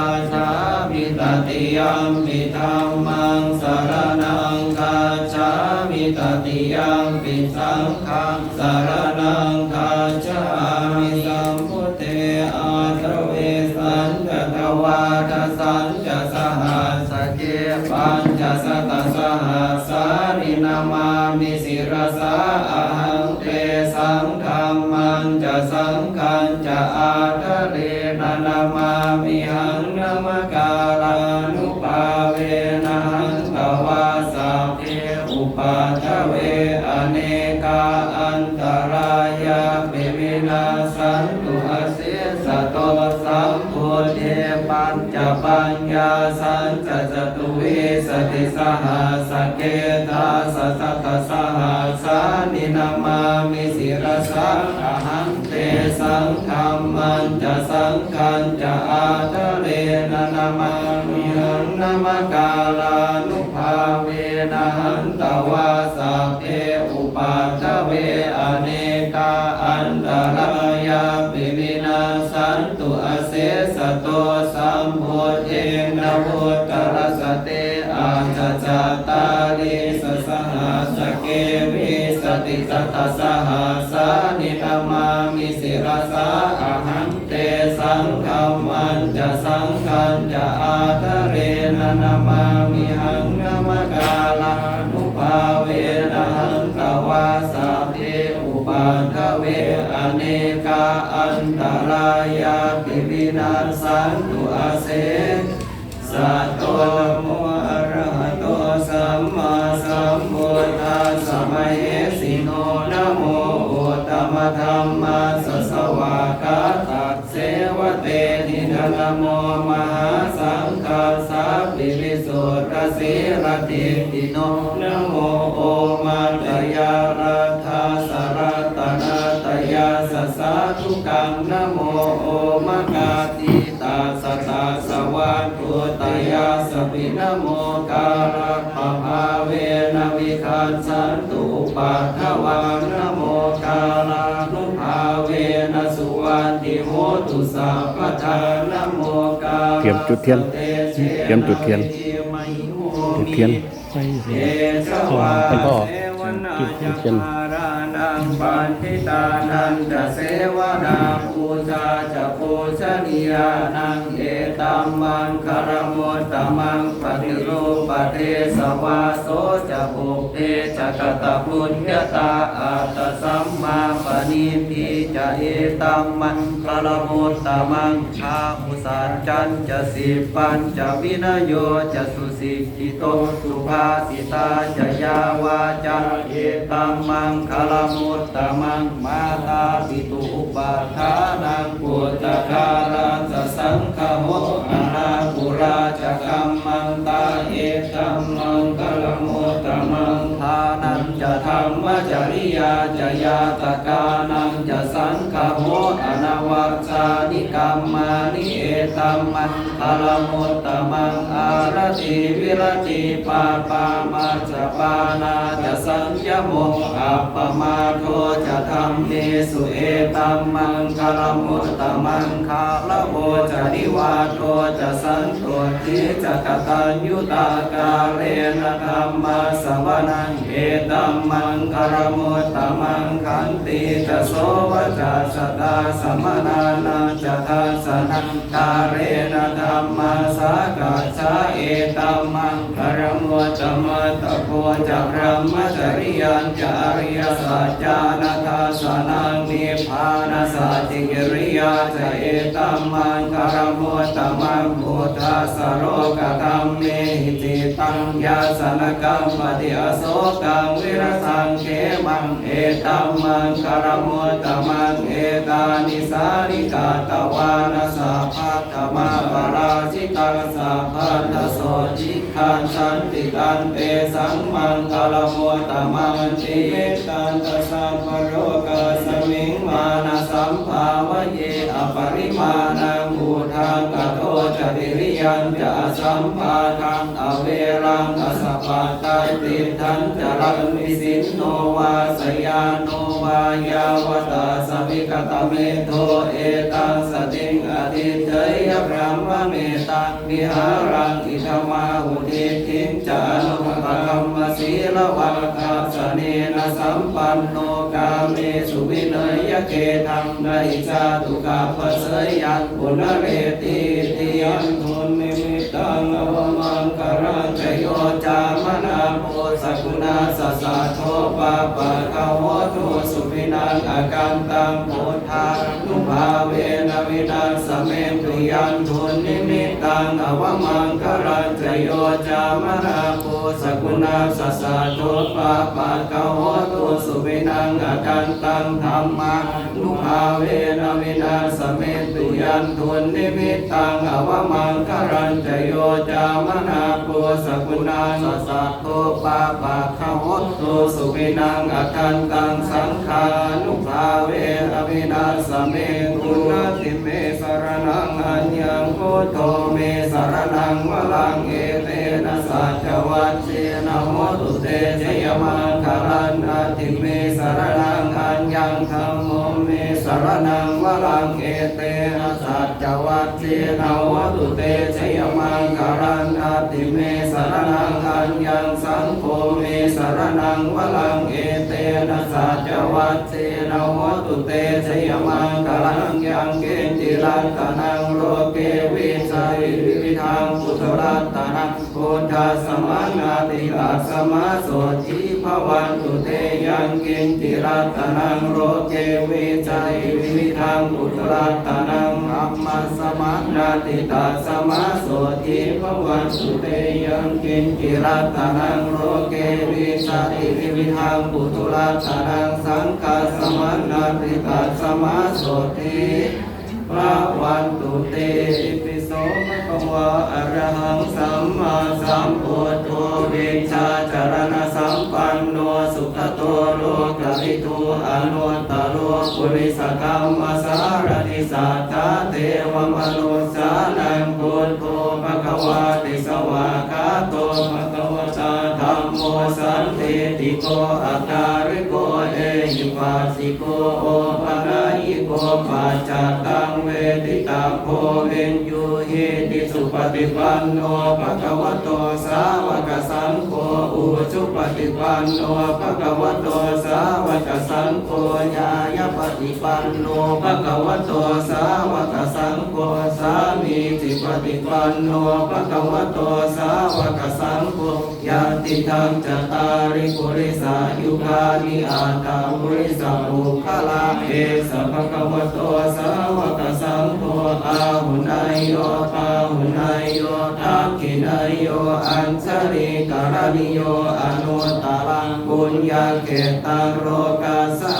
าชามิตติยมปิธรรมังสารนังคาชามิตติยมปิสังฆังสารนังคาชามิสัมพุทเทอาทเวสันจะทวาทสันจะสหัสเกปัญจะสตสหัสสารินามามิสิรสาอหังเตสังธรรมันจะสังขันจะอาทะเลนะนามามิหังนา มกาลานุปาเวนะหังกวาสาเพอุปัทเวอเนกาอันตรายาเปวินาสันตุอาเสสะโตสัมพุทเทปัญจปัญญาสันจะจตุเวสติสหัสเกตาสสัตตสหัสานินามามิสิรสัง สังขันจะอาทะเลนะนามามิหังนามกาลานุภาเวนะหันตวาสาเพอุปัทเวอเนกาอันตรายาปิวินาสันตุอเสสะโตสัมโพเทนะโพตรสเตอาจจตาลิสสหัสเกวิสติสัตตสหัส สันจะอาทะเรนะนามามิหังนามกาลานุภาเวนะหังตวาสาเพอุปัทเวอเนกาอันตรายาปิวินาสันตุอาเสสัตโตนะโมอรหะโตสัมมาสัมพุทธัสสะมะเหสิโนนะโมอุตตมะธัมมาสสวากาตัสเสวะเตนิ นะโมมหาสังฆาสัพพิวิสุทธสีรติติโนนะโมโอมาตยารัธาสรัตนาตยาสสาธุกังนะโมโอมกาติตาสตาสวัตุตยาสปินะโมกาลปะภาเวนะวิคันสันตุปัทวานะโมกาลานุภาเวนะสุวันติโหตุสัพพทาน เตรียมจุดเทียน เตรียมจุดเทียน จุดเทียนไปอยู่เอชวาเป็นพ่อเสวนาจักขา รานังปันทิตานันจะเสวนาปูชาจะปูชนียานังเอตัมมังคารมุตตมังปฏิรูปเทสวาโสจะปุเตจะกตปุญญาตาอัตสัมมาปณิทิจะเอตัมมังคารมุตตมังชาอุสัจจันจะสิปัญจะวินโยจะสุสิกิโตสุภาสิตาจะยาวาจาเอตัมมังคารมุตตมังมาตาปิตุอุปาทานังปุตตะการาสสังฆโมอนาปุราจะกัมมันตาเอตัมมังคารมุ มังทานันจะธรรมจริยาจะยาตกานังจะสังฆโมอนวัชานิกรรมานิเอตัมมังคารมุตตมังอารติวิรติปาปามาจะปานาจะสัญญโมอัปปมาโทจะธรรมเมสุเอตัมมังคารมุตตมังคาลโมจะนิวาโทจะสันตุทิจะกตัญยุตากาเลนะธรรมสวนังเอตัมมังคารมุตตมังขันติจะโสวจะสตาสมนานาจะทัสนังกาเรนธรรมสากาชาเอตัมมังคารมุตตมัตตโพจะพระมจริยันจะอริยสัจจานาทัสนังนิพพานาสัจจิกิริยาจะเอตัมมังคารมุตตมังพุทธัสโรกธรรมเมหิติตังยาสนกัมปฏิอโศกังวิรสังเขมังเอตัมมังคารมุตตมังเอตานิสานิกาตวานาสัพพะธรรมาปราชิตังสัพพันธโสจิขันสันติตันเตสังมังคารมุตตมังจิเวตันตสัพพโรกาสมิงมานาสัมภาวะเยอปริมาณัง บูทางกโตจติริยันจะสัมภาทังอเวรังอสปาตาติทันจะรังนิสินโนวาสยานโนวายาวตาสมิกตเมโทเอตังสติงอติเตยพระมเมตังวิหารังอิธมาอุเททิงจานุภกรรมศีลวัตถสเนนะ สัมปันโนกาเมสุวิเนยเกทังนหิจาตุกาปเสยยันปุณเรติติยันทุนนิมิตังอวมังกรังจโยจามนาโพสกุณาสสะโทปาปะกาวโทสุวินังอาการตังโพธานุภาเวนะวินังสเมตุยันทุนนิ ตังอวมังกรังจโยจามนาโพสกุณาสสะโทปาปะกาวโทสุวินังอาการตังธรรมานุภาเวนะวินังสเมตุยันทุนนิมิตังอวมังกรังจโยจามนาโพสกุณาสสะโทปาปะกาวโทสุวินังอาการตังสังขานุภาเวนะวินังสเมตุนาติเมสรนังอัญญังโคโต งวลังเอเตนะสัจวัจเจนะโมตุเตชยมังคารันอาติเมสรนังอัญญังธัมโมเมสรนังวลังเอเตนะสัจวัจเจนะโมตุเตชยมังคารันอาติเมสรนังอัญญังสังโฆเมสรนังวลังเอ นะสัจวัตเจนะโมตุเตชยมังกลังยังเกณฑิลังกนังโลเกวิสัยวิทังพุทธรัตนังโพธาสมานาติกาสมาโสจี ภวันตุเตยังเกณจิรัตนังโลเกวิสัยวิทังพุทธรัตนังอัมมาสมานาติกาสมาโสจิภวันตุเตยังเกณจิรัตนังโลเกวิสัยวิทังพุทธรัตนังสังฆสมานาติกาสมาโสติพระวันตุเต สภะคะวะอะระหังสัมมาสัมพุทโธเวชาจารณสัมปันโนสุขโตโลกวิทูอนุตตโรปุริสกรรมสารติสัทธาเทวมนุสานังพุทโธภะคะวะติสวากขาโตภะคะวะตาธัมโมสันติติโกอาการิโกเอหิปัสสิโกโอปะนายิโกปัจจตังเวทิตาโพเวนย ฏิปันโนภะคะวะโตสาวกสังโฆอุชุปฏิปันโนภะคะวะโตสาวกสังโฆญา ปฏิปันโนภะคะวะโตสาวกสังโฆสามีจิปฏิปันโนภะคะวะโตสาวกสังโฆยาติทังจตาริปุริสายุคานิอาตาปุริสาปุคลาเอสภะคะวะโตสาวกสังโฆอาหุนายโยปาหุนายโยทักขินายโยอัญชริกรณิโยอนุต ปุญญาเกตังโรกาสา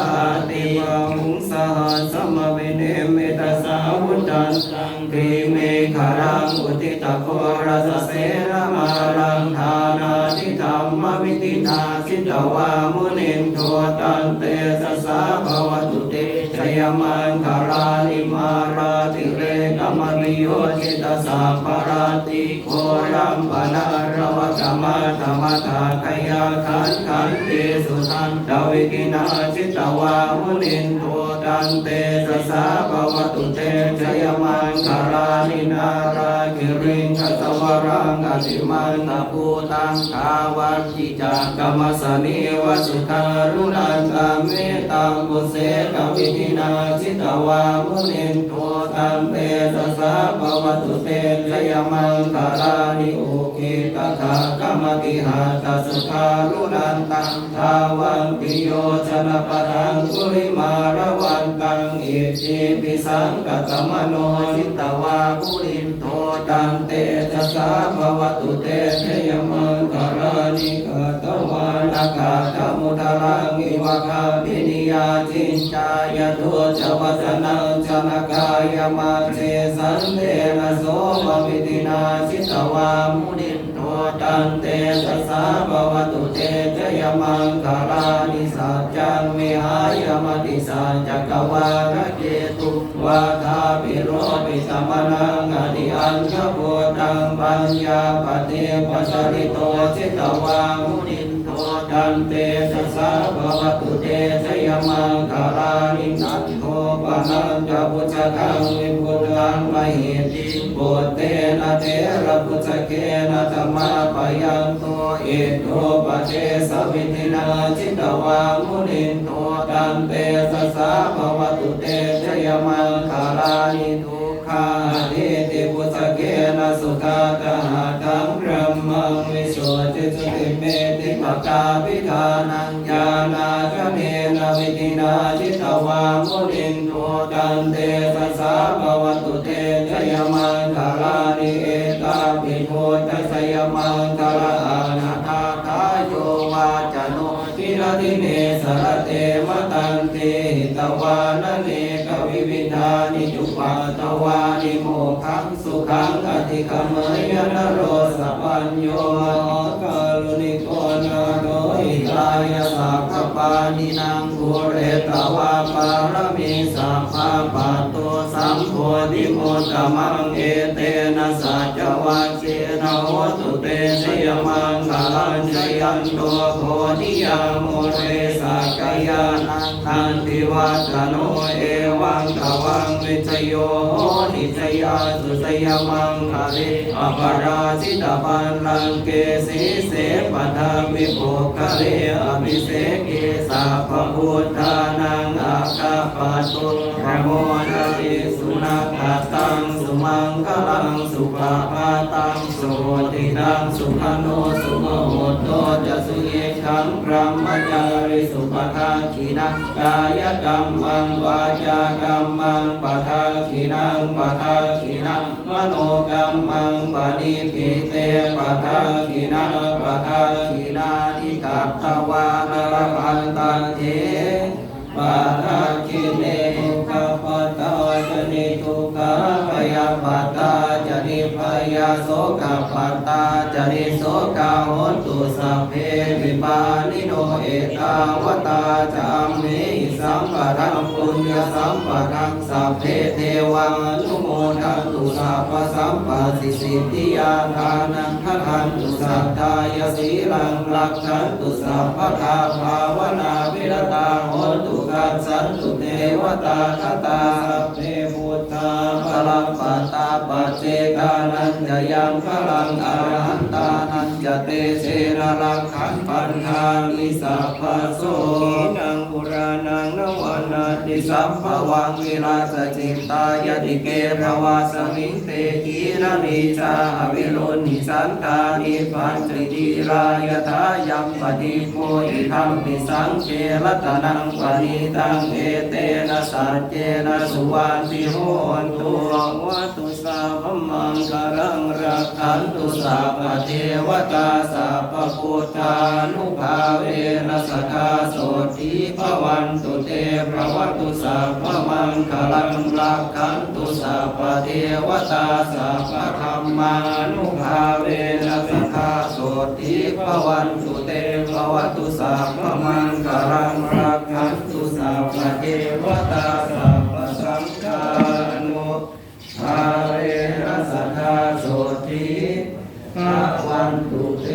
ติวังสหัสมวิเนมิตสาวุจันตังกรีเมฆารังอุติตะโครัสเสรมารังทานาทิธรรมวิตินาสิตวามุนินโทตันเตสสาภวตุเตชยมังคารานิมาราติเรกมมิ โยจิตสัพพรติโครัมปนารวกรรมธรรมทาคยาขันขันติสุทันดาวิกินาจิตวามุนินโทตันเตสสาภวตุเตชยมังคารานินาราคิริงคัสวรังอติมันตภูตังกาวัจิจากรรมสนิวสุทารุนันตเมตังบุเสกวิธินาจิตวามุนินโทตันเตสสาภวตุเตชยมังคารานิโอเกตถากรรมติหาตัสคารุนันตังทาวันติโยชนะปทังกุริมารวันตังอิจิปิสังกตมโนจิตวากุลินโทตันเตชะสาภวตุเตชยมังคารานิกตวานากาตมุตรังอิวะคาปินิยาจินจายตุจวัจนังจนกายมาเจสันเตนะโสมวิตินาจิตวามุนิโทตันเตชะสาภวตุเตชยมังคารานิสัจจังมิหายมติสัจจกวาระเกตุวาทาปิโรปิสัมมนังอธิอัญชโพตังปัญญาปฏิปัสสริโตจิตวามุนิ โทตันเตสสะภะวะตุเตชยมังคารานินันโทปนันจะพุทธคังวิพุทธังมหิติปุตเตนะเทระพุทธเกนะธรรมาปยังโตเอโตปะเจสวิตินาจิตวามุนินโตตันเตสสะภะวะตุเตชยมังคารานิทุกขาเทติพุทธเกนะสุขาตา กาปิธานังญาณาจเนนะวิตินาจิตวามุนินโตตันเตสสาภวตุ สรเตมตันเตหิตวานเนกวิวิธานิจุปาตวานิโมขังสุขังอธิกมยนโรสปัญโยกาลุนิโกนาโดหิตายสัพปานินางภูเรตวาปารมีสัพพะปัตโตสัมโพธิโมตมังเอเตนะสัจวัคเส นะโหตุเตสยมังคาลัญชยันโตโพธิยาโมเรสักยานังทันติวัตโนเอวังตวังวิจโยนิจยาสุสยมังคาเลอปราชิตปันลังเกสีเสปทาวิโภคะเลอภิเสเกสัพพุทธานังอาคาปตุพระโมทติสุนัขตังสุมังคลังสุภาตังสุติตังสุขโนสุโมโหโตจะสุเยขังพระมจาริสุปทาขีนังกายกรรมังวาจากรรมังปทาขีนังปทาขีนังมโนกรรมังปณิพิเตปทาขีนังปทาขีนาทิกัตถวานรพันตันเทปทาคิ โสกปัตตาจนิโสกาโหตุสัพเพวิปานิโนเอตาวตาจามเมสัมปะทังปุญญสัมปะทังสัพเพเทวังนุโมทันตุสัพพสัมปะสิสิทธิยาทานังทันตุสัทธายสีลังรักขันตุสัพพทาภาวนาวิรตาโหตุกัสสันตุเทวตาคตาสัพเพ พุทธาพลังปัตตาปัจเจกานันจะยังพลังอรหันตานันจะเตเสระลักขันปันธานิสัพพโสนังปุรานังนวันาติสัพพวังวิราสจิตตายติเกภวาสมิงเตกีรณิจาวิโรนิสันตานิปัญจติรายทายัมปฏิโพอิธรรมปิสังเกรตนังปณิตังเอเตนะสัจเจนะสุวันติโหนตุวัตุสาพมังคารังรักขันตุสัพเทวตาสัพพุทธานุภาเวนะสทาโสติภวันตุเตภวตุสัพมังคารังรักขันตุสัพเทวตาสัพธรรมานุภาเวนะสทาโสติภวันตุเตภวตุสัพมังคารังรักขันตุสัพพเทวตาสัพ ระสัทธาโสติพระวันตุเต